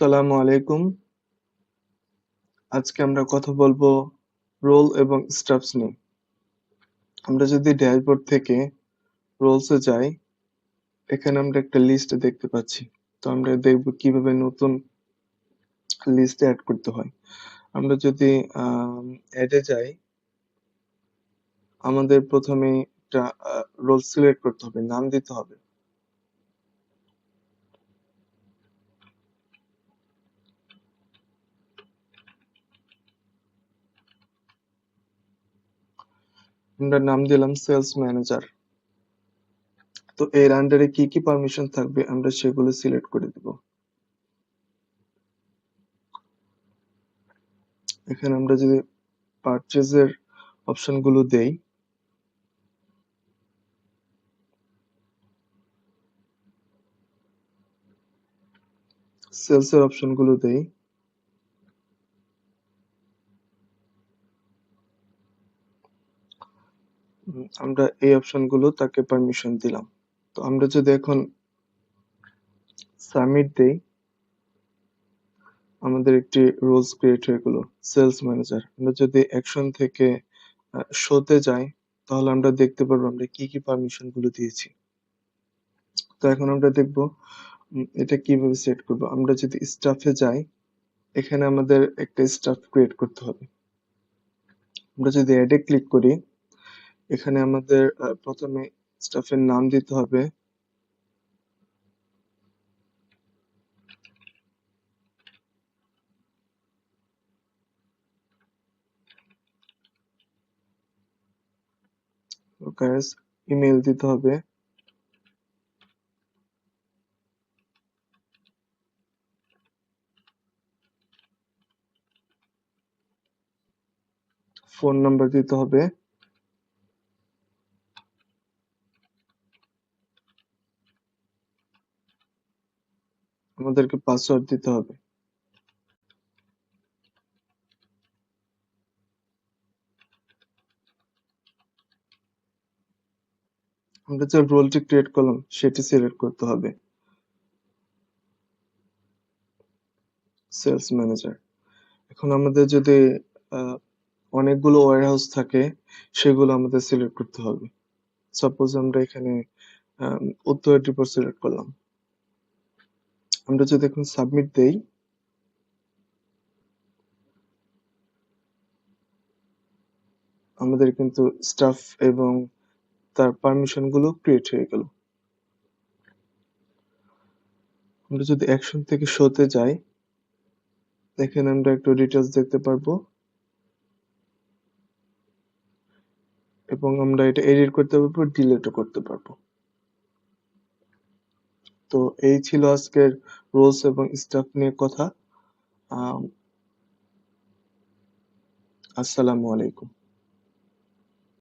আসসালামু আলাইকুম। আজকে আমরা কথা বলব রোল এবং স্টাফস নিয়ে। আমরা যদি ড্যাশবোর্ড থেকে রোলসে যাই, এখানে আমরা একটা লিস্ট দেখতে পাচ্ছি। তো আমরা দেখব কীভাবে নতুন লিস্টে অ্যাড করতে হয়। আমরা যদি অ্যাডে যাই, আমাদের প্রথমে একটা রোল সিলেক্ট করতে হবে, নাম দিতে হবে। আমরা নাম দিলাম সেলস ম্যানেজার তো এর আন্ডারে কি কি পারমিশন থাকবে আমরা সেগুলো সিলেক্ট করে দিব। এখানে আমরা যদি পারচেজের অপশনগুলো দেই। সেলস এর অপশনগুলো দেই। আমরা এই অপশনগুলো তাকে পারমিশন দিলাম। তো আমরা যদি এখন সাবমিট দেই, আমাদের একটি রোলস ক্রিয়েট হয়ে গেল সেলস ম্যানেজার আমরা যদি অ্যাকশন থেকে শোতে যাই, তাহলে আমরা দেখতে পারব আমরা কি কি পারমিশনগুলো দিয়েছি। তো এখন আমরা দেখব এটা কীভাবে সেট করব। আমরা যদি স্টাফে যাই, এখানে আমাদের একটা স্টাফ ক্রিয়েট করতে হবে। আমরা যদি অ্যাডে ক্লিক করি এখানে আমাদের প্রথমে স্টাফের নাম দিতে হবে। ইমেল দিতে হবে। ফোন নাম্বার দিতে হবে। আমাদেরকে পাসওয়ার্ড দিতে হবে। আমরা যে রোলটি ক্রিয়েট করলাম, সেটি সিলেক্ট করতে হবে। সেলস ম্যানেজার এখন আমাদের যদি অনেকগুলো ওয়ারহাউস থাকে, সেগুলো আমাদের সিলেক্ট করতে হবে। সাপোজ আমরা এখানে উত্তর রিপোর্ট সিলেক্ট করলাম। আমরা যদি এখন সাবমিট দেই, আমাদের কিন্তু স্টাফ এবং তার পারমিশনগুলো ক্রিয়েট হয়ে গেল। আমরা যদি অ্যাকশন থেকে শোতে যাই এখানে আমরা একটু ডিটেলস দেখতে পারব। এবং আমরা এটা এডিট করতে পারব ডিলিটও করতে পারব। তো এই ছিল আজকের রোলস এবং স্টাফ নিয়ে কথা। আসসালামু আলাইকুম।